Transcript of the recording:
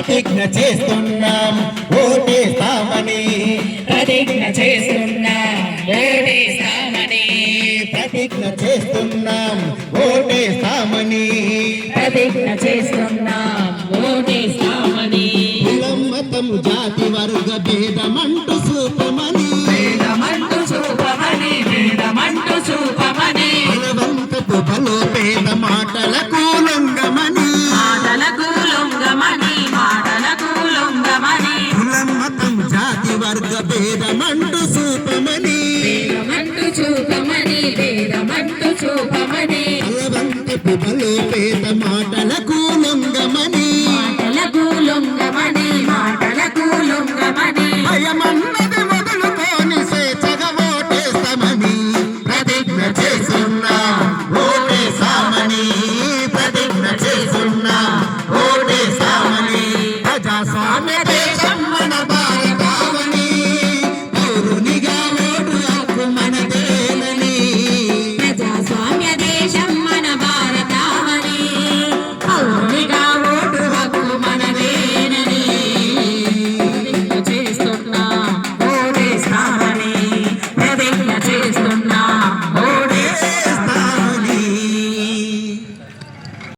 ప్రతిజ్ఞ చేస్తున్నాం ఓటేస్తామని. ప్రతిజ్ఞ చేస్తున్నాం ఓటేస్తామని. ప్రతిజ్ఞ చేస్తున్నాం ఓటేస్తామని. ప్రతిజ్ఞ చేస్తున్నాం ఓటేస్తామని. కులం మతం జాతి వర్గ భేదమంటూ సూపమని వేదమంటూ చూపమని వేదమంటూ చూపమని. బలవంతపు బలోపేద మాటలకు వర్గ భేదమంటూ సూపమని